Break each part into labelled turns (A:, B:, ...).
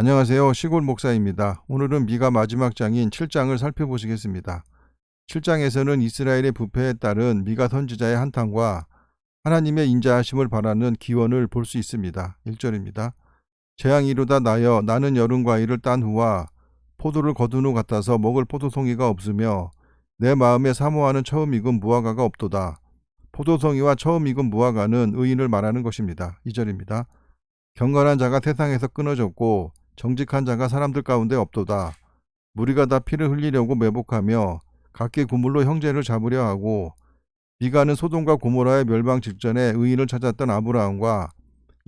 A: 안녕하세요. 시골 목사입니다. 오늘은 미가 마지막 장인 7장을 살펴보시겠습니다. 7장에서는 이스라엘의 부패에 따른 미가 선지자의 한탄과 하나님의 인자하심을 바라는 기원을 볼 수 있습니다. 1절입니다. 재앙이 이루다 나여 나는 여름 과일을 딴 후와 포도를 거둔 후 같아서 먹을 포도송이가 없으며 내 마음에 사모하는 처음 익은 무화과가 없도다. 포도송이와 처음 익은 무화과는 의인을 말하는 것입니다. 2절입니다. 경건한 자가 세상에서 끊어졌고 정직한 자가 사람들 가운데 없도다. 무리가 다 피를 흘리려고 매복하며 각기 구물로 형제를 잡으려 하고 비가는 소돔과 고모라의 멸망 직전에 의인을 찾았던 아브라함과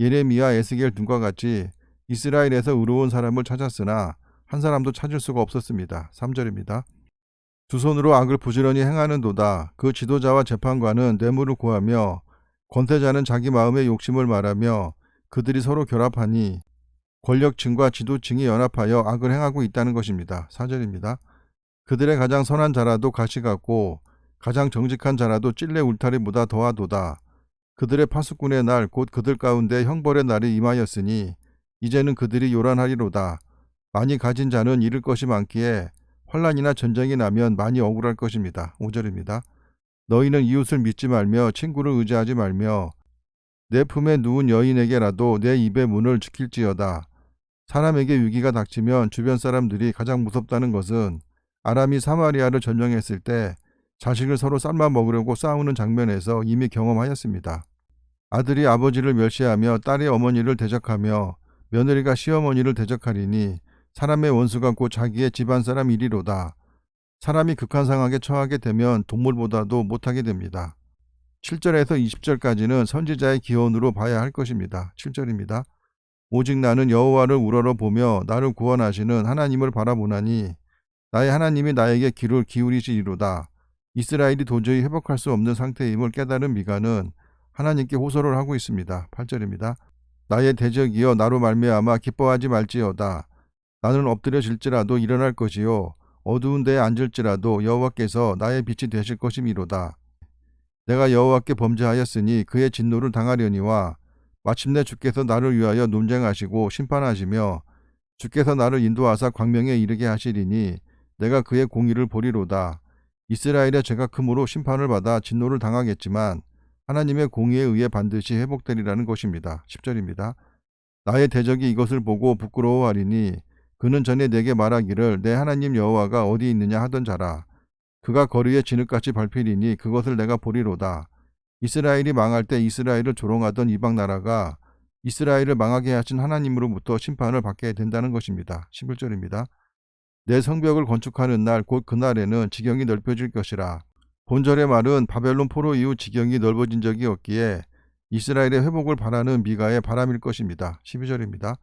A: 예레미야 에스겔 등과 같이 이스라엘에서 의로운 사람을 찾았으나 한 사람도 찾을 수가 없었습니다. 3절입니다. 두 손으로 악을 부지런히 행하는 도다. 그 지도자와 재판관은 뇌물을 구하며 권세자는 자기 마음의 욕심을 말하며 그들이 서로 결합하니 권력층과 지도층이 연합하여 악을 행하고 있다는 것입니다. 4절입니다. 그들의 가장 선한 자라도 가시 같고 가장 정직한 자라도 찔레 울타리보다 더하도다. 그들의 파수꾼의 날 곧 그들 가운데 형벌의 날이 임하였으니 이제는 그들이 요란하리로다. 많이 가진 자는 잃을 것이 많기에 환란이나 전쟁이 나면 많이 억울할 것입니다. 5절입니다. 너희는 이웃을 믿지 말며 친구를 의지하지 말며 내 품에 누운 여인에게라도 내 입의 문을 지킬지어다. 사람에게 위기가 닥치면 주변 사람들이 가장 무섭다는 것은 아람이 사마리아를 점령했을 때 자식을 서로 삶아 먹으려고 싸우는 장면에서 이미 경험하였습니다. 아들이 아버지를 멸시하며 딸이 어머니를 대적하며 며느리가 시어머니를 대적하리니 사람의 원수가 곧 자기의 집안 사람 일이로다. 사람이 극한 상황에 처하게 되면 동물보다도 못하게 됩니다. 7절에서 20절까지는 선지자의 기원으로 봐야 할 것입니다. 7절입니다. 오직 나는 여호와를 우러러 보며 나를 구원하시는 하나님을 바라보나니 나의 하나님이 나에게 귀를 기울이시리로다. 이스라엘이 도저히 회복할 수 없는 상태임을 깨달은 미가는 하나님께 호소를 하고 있습니다. 8절입니다. 나의 대적이여 나로 말미암아 기뻐하지 말지어다. 나는 엎드려질지라도 일어날 것이요 어두운 데에 앉을지라도 여호와께서 나의 빛이 되실 것이미로다. 내가 여호와께 범죄하였으니 그의 진노를 당하려니와 마침내 주께서 나를 위하여 논쟁하시고 심판하시며 주께서 나를 인도하사 광명에 이르게 하시리니 내가 그의 공의를 보리로다. 이스라엘의 죄가 크므로 심판을 받아 진노를 당하겠지만 하나님의 공의에 의해 반드시 회복되리라는 것입니다. 10절입니다. 나의 대적이 이것을 보고 부끄러워하리니 그는 전에 내게 말하기를 내 하나님 여호와가 어디 있느냐 하던 자라. 그가 거리에 진흙같이 밟히리니 그것을 내가 보리로다. 이스라엘이 망할 때 이스라엘을 조롱하던 이방 나라가 이스라엘을 망하게 하신 하나님으로부터 심판을 받게 된다는 것입니다. 11절입니다. 내 성벽을 건축하는 날 곧 그날에는 지경이 넓혀질 것이라. 본절의 말은 바벨론 포로 이후 지경이 넓어진 적이 없기에 이스라엘의 회복을 바라는 미가의 바람일 것입니다. 12절입니다.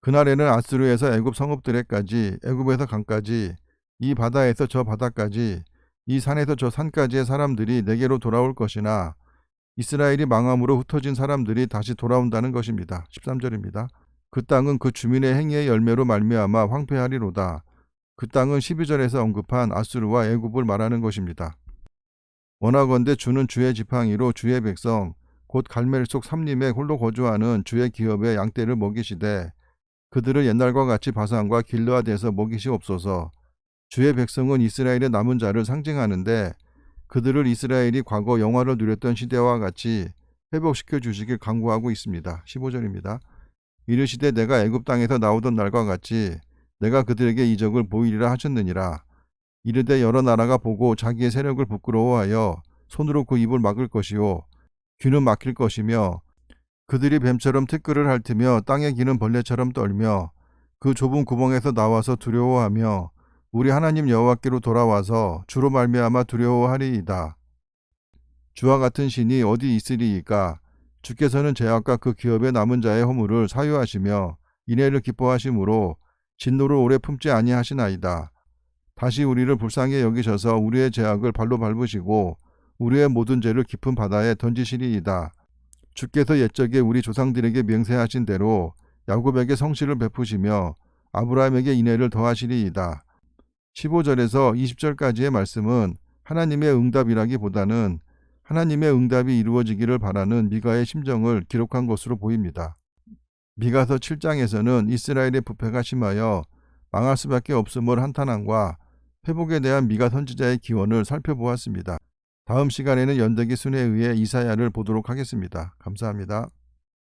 A: 그날에는 아스루에서 애굽 성읍들에까지 애굽에서 강까지 이 바다에서 저 바다까지 이 산에서 저 산까지의 사람들이 내게로 돌아올 것이나 이스라엘이 망함으로 흩어진 사람들이 다시 돌아온다는 것입니다. 13절입니다. 그 땅은 그 주민의 행위의 열매로 말미암아 황폐하리로다. 그 땅은 12절에서 언급한 아수르와 애굽을 말하는 것입니다. 원하건대 주는 주의 지팡이로 주의 백성 곧 갈멜 속 삼림에 홀로 거주하는 주의 기업의 양떼를 먹이시되 그들을 옛날과 같이 바산과 길르앗에서 먹이시옵소서. 주의 백성은 이스라엘의 남은 자를 상징하는데 그들을 이스라엘이 과거 영화를 누렸던 시대와 같이 회복시켜 주시길 강구하고 있습니다. 15절입니다. 이르시되 내가 애굽 땅에서 나오던 날과 같이 내가 그들에게 이적을 보이리라 하셨느니라. 이르되 여러 나라가 보고 자기의 세력을 부끄러워하여 손으로 그 입을 막을 것이요 귀는 막힐 것이며 그들이 뱀처럼 티끌을 핥으며 땅에 기는 벌레처럼 떨며 그 좁은 구멍에서 나와서 두려워하며 우리 하나님 여호와께로 돌아와서 주로 말미암아 두려워하리이다. 주와 같은 신이 어디 있으리이까? 주께서는 죄악과 그 기업의 남은 자의 허물을 사유하시며 인애를 기뻐하심으로 진노를 오래 품지 아니하시나이다. 다시 우리를 불쌍히 여기셔서 우리의 죄악을 발로 밟으시고 우리의 모든 죄를 깊은 바다에 던지시리이다. 주께서 옛적에 우리 조상들에게 맹세하신 대로 야곱에게 성실을 베푸시며 아브라함에게 인애를 더하시리이다. 15절에서 20절까지의 말씀은 하나님의 응답이라기보다는 하나님의 응답이 이루어지기를 바라는 미가의 심정을 기록한 것으로 보입니다. 미가서 7장에서는 이스라엘의 부패가 심하여 망할 수밖에 없음을 한탄함과 회복에 대한 미가 선지자의 기원을 살펴보았습니다. 다음 시간에는 연대기 순에 의해 이사야를 보도록 하겠습니다. 감사합니다.